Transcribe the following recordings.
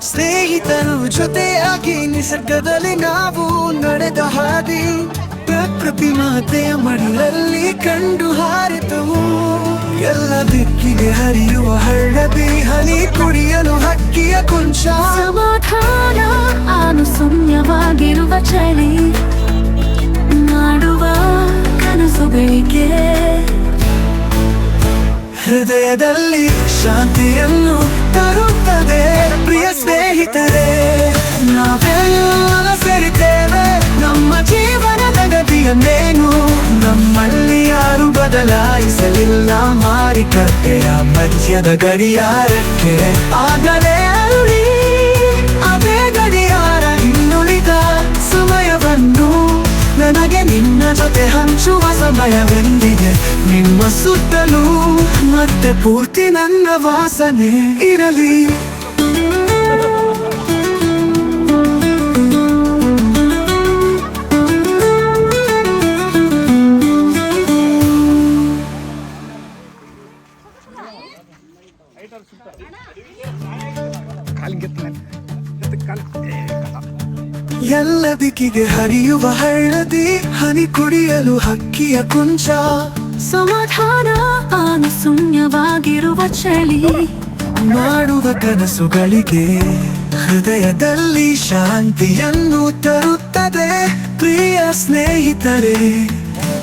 ಸ್ನೇಹಿತರು ಜೊತೆಯಾಗಿ ನಿಸರ್ಗದಲ್ಲಿ ನಾವು ನಡೆದ ಹಾದಿ ಪ್ರಕೃತಿ ಮಾತೆಯ ಮಡಿಲಲ್ಲಿ ಕಂಡು ಹಾರಿತವು ಎಲ್ಲ ದಿಕ್ಕಿಗೆ ಹರಿಯುವ ಹಳ್ಳದಿ ಹನಿ ಕುಡಿಯಲು ಹಕ್ಕಿಯ ಕುಂಚ. ಸಮಾಧಾನ ಅನುಸಮ್ಯವಾಗಿರುವ ಚಳಿ. ಮಾಡುವ ಕನಸುಗಳಿಗೆ ಹೃದಯದಲ್ಲಿ ಶಾಂತಿಯನ್ನು ಪ್ರಿಯ ಸ್ನೇಹಿತರೆ, ನಾವೆಲ್ಲ ಸೇರಿದ್ದೇವೆ. ನಮ್ಮ ಜೀವನದ ಗತಿಯನ್ನೇನು? ನಮ್ಮಲ್ಲಿ ಯಾರು ಬದಲಾಯಿಸಲಿಲ್ಲ ಮಾರಿಕಟ್ಟೆಯ ಮಧ್ಯದ ಗಡಿಯಾರಕ್ಕೆ. ಆಗಲೇ ಅರುಳಿ, ಅದೇ ಗಡಿಯಾರ ಇನ್ನುಳಿದ ಸಮಯವನ್ನು. ನನಗೆ ನಿನ್ನ ಜೊತೆ ಹಂಚುವ ಸಮಯವೆಂದಿದೆ. ನಿಮ್ಮ ಸುತ್ತಲೂ ಮತ್ತೆ ಪೂರ್ತಿ ನನ್ನ ವಾಸನೆ ಇರಲಿ. ಎಲ್ಲ ದಿಕ್ಕಿಗೆ ಹರಿಯುವ ಹಳ್ಳದಿ ಹನಿ ಕುಡಿಯಲು ಹಕ್ಕಿಯ ಕುಂಚ. ಸಮಾಧಾನ ಅನುಸಮ್ಯವಾಗಿರುವ ಚಳಿ. ಮಾಡುವ ಕನಸುಗಳಿಗೆ ಹೃದಯದಲ್ಲಿ ಶಾಂತಿಯನ್ನು ತರುತ್ತದೆ. ಪ್ರಿಯ ಸ್ನೇಹಿತರೆ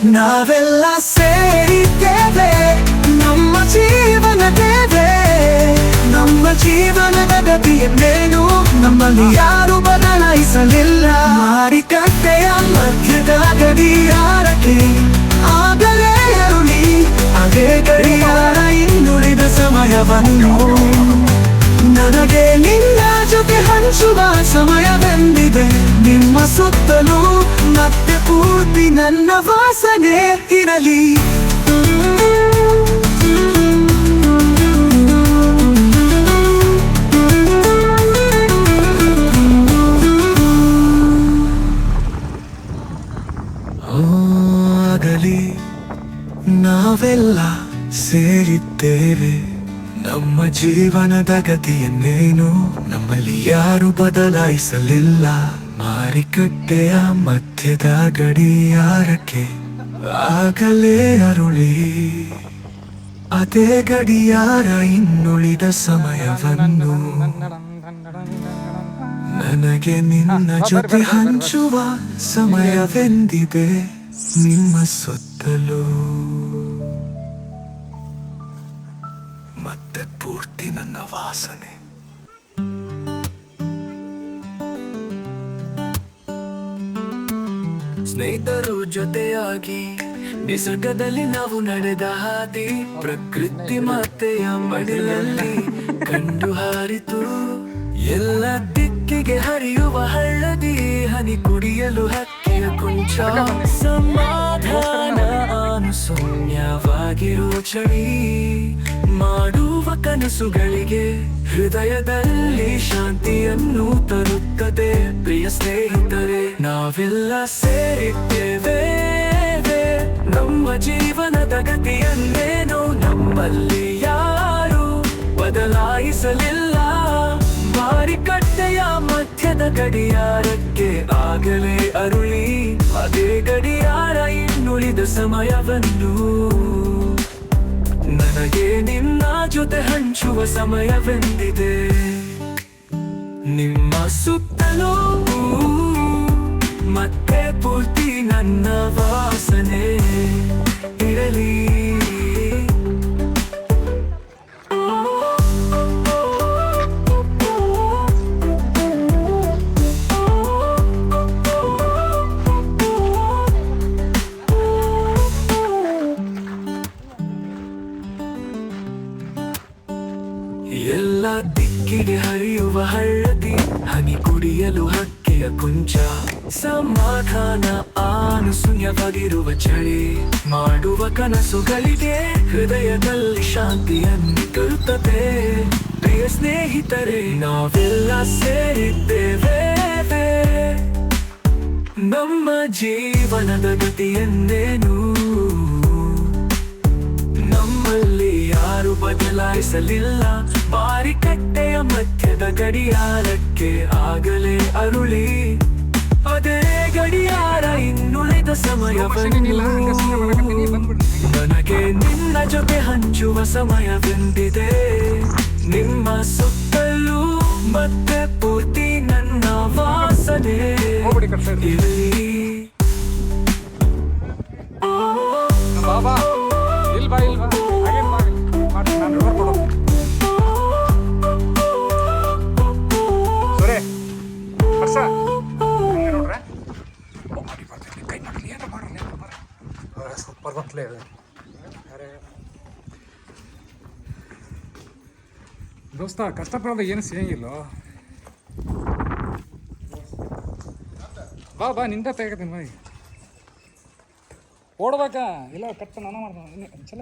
ನಾವೆಲ್ಲ ಸೇರಿದ್ದೇವೆ. ನಮ್ಮ ಜೀವನ ದೇವೆ ನಮ್ಮ ಜೀವನದ ಗತಿಯನ್ನೇನು ನಮ್ಮಲ್ಲಿ ಗಡಿಯಾರಕ್ಕೆ ಆಗಲೇ ಅರುಳಿ ಅದೇ ಗಡಿಯಾರ ಇನ್ನುಳಿದ ಸಮಯವನ್ನು. ನನಗೆ ನಿನ್ನ ಜೊತೆ ಹಂಚುವ ಬಂದಿದೆ. ನಿಮ್ಮ ಸುತ್ತಲೂ ಮತ್ತೆ ಪೂರ್ತಿ ನನ್ನ ವಾಸನೆ ಇರಲಿ. ಸೇರಿದ್ದೇವೆ. ನಮ್ಮ ಜೀವನದ ಗತಿಯನ್ನೇನು? ನಮ್ಮಲ್ಲಿ ಯಾರು ಬದಲಾಯಿಸಲಿಲ್ಲ. ಮಾರಿಕಟ್ಟೆಯ ಮಧ್ಯದ ಗಡಿಯಾರಕ್ಕೆ ಆಗಲೇ ಅರುಳಿ. ಅದೇ ಗಡಿಯಾರ ಇನ್ನುಳಿದ ಸಮಯವನ್ನು. ನನಗೆ ನಿನ್ನ ಜೊತೆ ಹಂಚುವ ಸಮಯವೆಂದಿದೆ. ನಿಮ್ಮ ಸುತ್ತಲೂ. ಪೂರ್ತಿ ನನ್ನ ವಾಸನೆ. ಸ್ನೇಹಿತರು ಜೊತೆಯಾಗಿ ನಿಸರ್ಗದಲ್ಲಿ ನಾವು ನಡೆದ ಹಾದಿ, ಪ್ರಕೃತಿ ಮಾತೆಯ ಮಡಿಲಲ್ಲಿ ಕಂಡು ಹಾರಿತು. ಎಲ್ಲ ದಿಕ್ಕಿಗೆ ಹರಿಯುವ ಹಳ್ಳದಿ, ಹನಿ ಕುಡಿಯಲು ಹಕ್ಕಿಯ ಕುಂಚ. ಸಮಾಧಾನ ಅನುಸೌಮ್ಯವಾಗಿರುವ ಚಳಿ ಮಾಡುವ ಕನಸುಗಳಿಗೆ ಹೃದಯದಲ್ಲಿ ಶಾಂತಿಯನ್ನು ತರುತ್ತದೆ ಪ್ರಿಯ ಸ್ನೇಹಿತರೆ, ನಾವೆಲ್ಲ ಸೇರಿದ್ದೇವೆ. ನಮ್ಮ ಜೀವನದ ಗತಿಯನ್ನೇನು? ನಮ್ಮಲ್ಲಿ ಯಾರು ಬದಲಾಯಿಸಲಿಲ್ಲ. ಮಾರಿಕಟ್ಟೆಯ ಮಧ್ಯದ ಗಡಿಯಾರಕ್ಕೆ ಆಗಲೇ ಅರುಳಿ. ಅದೇ ಗಡಿಯಾರ ಇನ್ನುಳಿದ ಸಮಯವನ್ನು. ನನಗೆ ನಿನ್ನ ಜೊತೆ ಹಂಚುವ ಸಮಯವೆಂದಿದೆ. ನಿಮ್ಮ ಸುತ್ತಲೂ ಮತ್ತೆ ಪೂರ್ತಿ ಎಲ್ಲ ದಿಕ್ಕಿಗೆ ಹರಿಯುವ ಹಳ್ಳದಿ, ಹನಿ ಕುಡಿಯಲು ಹಕ್ಕೆಯ ಕುಂಚ. ಸಮಾಧಾನ ಆನುಸೂನ್ಯವಾಗಿರುವ ಚಳಿ, ಮಾಡುವ ಕನಸುಗಳಿಗೆ ಹೃದಯದಲ್ಲಿ ಶಾಂತಿಯನ್ನು ತರುತ್ತದೆ. ಪ್ರಿಯ ಸ್ನೇಹಿತರೆ, ನಾವೆಲ್ಲ ಸೇರಿದ್ದೇವೆ. ನಮ್ಮ ಜೀವನದ ಗತಿಯನ್ನೇನು? ನಮ್ಮಲ್ಲಿ ಯಾರು ಬದಲಾಯಿಸಲಿಲ್ಲ. ಮಾರಿಕಟ್ಟೆಯ ಮಧ್ಯದ ಗಡಿಯಾರಕ್ಕೆ ಆಗಲೇ ಅರುಳಿ. ಅದೇ ಗಡಿಯಾರ ಇನ್ನುಳಿದ ಸಮಯವನ್ನು ನನಗೆ ನಿನ್ನ ಜೊತೆ ಹಂಚುವ ಸಮಯವೆಂದಿದೆ. ನಿಮ್ಮ ಸುತ್ತಲೂ ಮತ್ತೆ ಪೂರ್ತಿ ನನ್ನ ವಾಸನೆ. ಇಲ್ಲಿ. ಬಾಬಾ ಇಲ್ ಬಾ ಕೈ ಮಾಡಲಿ, ಏನೋ ಮಾಡಲಿ, ಏನೋ ಸೂಪರ್ ಬಂತಲೇ ಇದೆ. ಯಾರೇ? ದೋಸ್ತ, ಕಷ್ಟಪಡೋದು ಏನು ಸಿಗಂಗಿಲ್ಲ ಬಾ ಬಾ, ನಿಂದ ತೆಗತೀನಿ ಬಾಯಿ ಓಡ್ಬೇಕಾ? ಇಲ್ಲ, ಕಟ್, ನಾನು ಮಾಡ್ತೀನಿ. ಚಲ